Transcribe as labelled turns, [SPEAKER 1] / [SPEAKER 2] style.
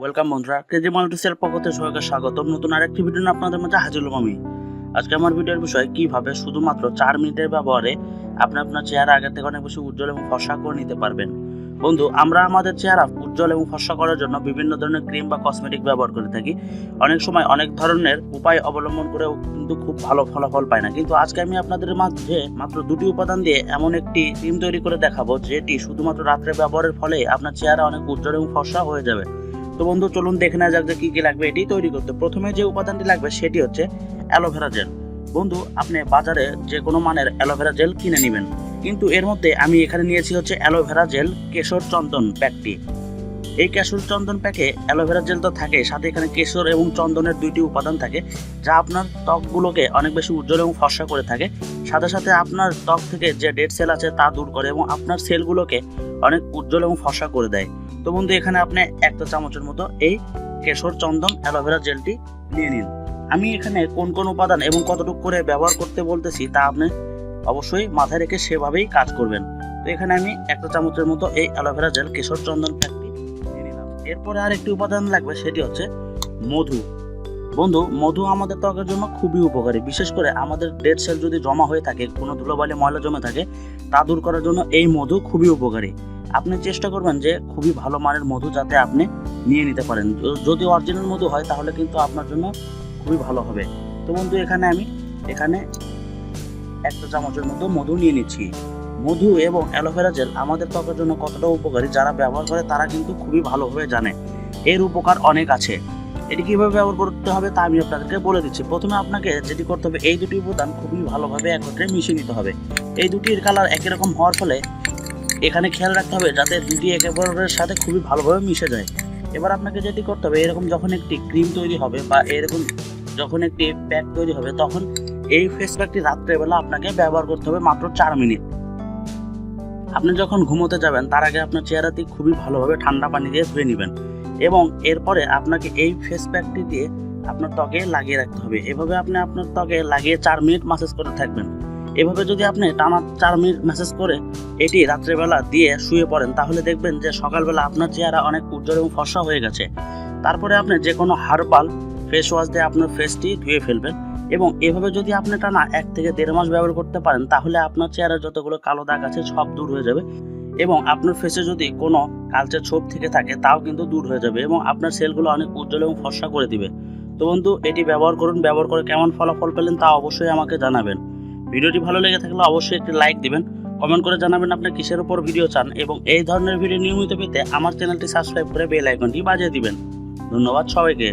[SPEAKER 1] Welcome বন্ধুরা, KG মাল্টিসেল পক্ষ থেকে সবাইকে স্বাগতম। নতুন আরেকটি ভিডিও নিয়ে আপনাদের মাঝে হাজির হলাম আমি। আজকে আমার ভিডিওর বিষয়, কীভাবে শুধুমাত্র চার মিনিটের ব্যবহারে আপনি আপনার চেহারা আগের থেকে অনেক বেশি উজ্জ্বল এবং ফর্সা করে নিতে পারবেন। বন্ধু, আমরা আমাদের চেহারা উজ্জ্বল এবং ফর্সা করার জন্য বিভিন্ন ধরনের ক্রিম বা কসমেটিক ব্যবহার করে থাকি। অনেক সময় অনেক ধরনের উপায় অবলম্বন করেও কিন্তু খুব ভালো ফলাফল পায় না। কিন্তু আজকে আমি আপনাদের মাঝে মাত্র দুটি উপাদান দিয়ে এমন একটি ক্রিম তৈরি করে দেখাবো, যেটি শুধুমাত্র রাত্রে ব্যবহারের ফলে আপনার চেহারা অনেক উজ্জ্বল এবং ফর্সা হয়ে যাবে। তো বন্ধু, চলুন দেখে নেওয়া যাক যে কী কী লাগবে এটি তৈরি করতে। প্রথমে যে উপাদানটি লাগবে, সেটি হচ্ছে অ্যালোভেরা জেল। বন্ধু, আপনি বাজারে যে কোনো মানের অ্যালোভেরা জেল কিনে নেবেন। কিন্তু এর মধ্যে আমি এখানে নিয়েছি হচ্ছে অ্যালোভেরা জেল কেশর চন্দন প্যাকটি এই কেশর চন্দন প্যাকে অ্যালোভেরা জেল তো থাকে, সাথে এখানে কেশর এবং চন্দনের দুইটি উপাদান থাকে, যা আপনার ত্বকগুলোকে অনেক বেশি উজ্জ্বল এবং ফর্সা করে থাকে। সাথে সাথে আপনার ত্বক থেকে যে ডেড সেল আছে তা দূর করে এবং আপনার সেলগুলোকে অনেক উজ্জ্বল এবং ফর্সা করে দেয়। তো বন্ধু, এখানে আপনি একটা চামচের মতো এই কেশর চন্দন অ্যালোভেরা জেলটি নিয়ে নিন। আমি এখানে কোন কোন উপাদান এবং কতটুকু করে ব্যবহার করতে বলতেছি তা আপনি অবশ্যই মাথায় রেখে সেভাবেই কাজ করবেন। তো এখানে আমি একটা চামচের মতো এই অ্যালোভেরা জেল কেশর চন্দন এরপরে আরেকটি উপাদান লাগবে, সেটি হচ্ছে মধু। বন্ধু, মধু আমাদের ত্বকের জন্য খুবই উপকারী। বিশেষ করে আমাদের ডেড সেল যদি জমা হয়ে থাকে, কোনো ধুলোবালি, ময়লা জমে থাকে, তা দূর করার জন্য এই মধু খুবই উপকারী। আপনি চেষ্টা করবেন যে খুবই ভালো মানের মধু যাতে আপনি নিয়ে নিতে পারেন। যদি অরিজিনাল মধু হয়, তাহলে কিন্তু আপনার জন্য খুবই ভালো হবে। তো বন্ধু, এখানে আমি এখানে একটা চামচের মতো মধু নিয়ে নিচ্ছি। মধু এবং অ্যালোভেরা জেল আমাদের ত্বকের জন্য কতটা উপকারী, যারা ব্যবহার করে তারা কিন্তু খুবই ভালোভাবে জানে। এর উপকার অনেক আছে। এটি কীভাবে ব্যবহার করতে হবে তা আমি আপনাদেরকে বলে দিচ্ছি। প্রথমে আপনাকে যেটি করতে হবে, এই দুটি উপাদান খুবই ভালোভাবে একত্রে মিশিয়ে নিতে হবে। এই দুটির কালার একই রকম হওয়ার ফলে এখানে খেয়াল রাখতে হবে যাতে দুটি একে অপরের সাথে খুবই ভালোভাবে মিশে যায়। এবার আপনাকে যেটি করতে হবে, এরকম যখন একটি ক্রিম তৈরি হবে বা এরকম যখন একটি প্যাক তৈরি হবে, তখন এই ফেস প্যাকটি রাত্রেবেলা আপনাকে ব্যবহার করতে হবে মাত্র চার মিনিট। আপনি যখন ঘুমোতে যাবেন, তার আগে আপনার চেহারাটি খুবই ভালোভাবে ঠান্ডা পানি দিয়ে ধুয়ে নেবেন এবং এরপরে আপনাকে এই ফেস প্যাকটি দিয়ে আপনার ত্বকে লাগিয়ে রাখতে হবে। এভাবে আপনি আপনার ত্বকে লাগিয়ে চার মিনিট মাসাজ করে থাকবেন। এভাবে যদি আপনি টানা চার মিনিট ম্যাসেজ করে এটি রাত্রেবেলা দিয়ে শুয়ে পড়েন, তাহলে দেখবেন যে সকালবেলা আপনার চেহারা অনেক উজ্জ্বল এবং ফর্সা হয়ে গেছে। তারপরে আপনি যে কোনো হার্বাল ফেস ওয়াশ দিয়ে আপনার ফেসটি ধুয়ে ফেলবেন। এবং এভাবে যদি আপনি টানা এক থেকে দেড় মাস ব্যবহার করতে পারেন, তাহলে আপনার চেহারার যতগুলো কালো দাগ আছে সব দূর হয়ে যাবে এবং আপনার ফেসে যদি কোনো কালচে ছোপ থেকে থাকে, তাও কিন্তু দূর হয়ে যাবে এবং আপনার সেলগুলো অনেক উজ্জ্বল এবং ফর্সা করে দিবে। তো বন্ধু, এটি ব্যবহার করুন, ব্যবহার করে কেমন ফলাফল পেলেন তা অবশ্যই আমাকে জানাবেন। ভিডিওটি ভালো লেগে থাকলে অবশ্যই একটি লাইক দিবেন কমেন্ট করে জানাবেন আপনি কিসের উপর ভিডিও চান এবং এই ধরনের ভিডিও নিয়মিত পেতে আমার চ্যানেলটি সাবস্ক্রাইব করে বেল আইকনটি বাজিয়ে দিবেন। ধন্যবাদ সবাইকে।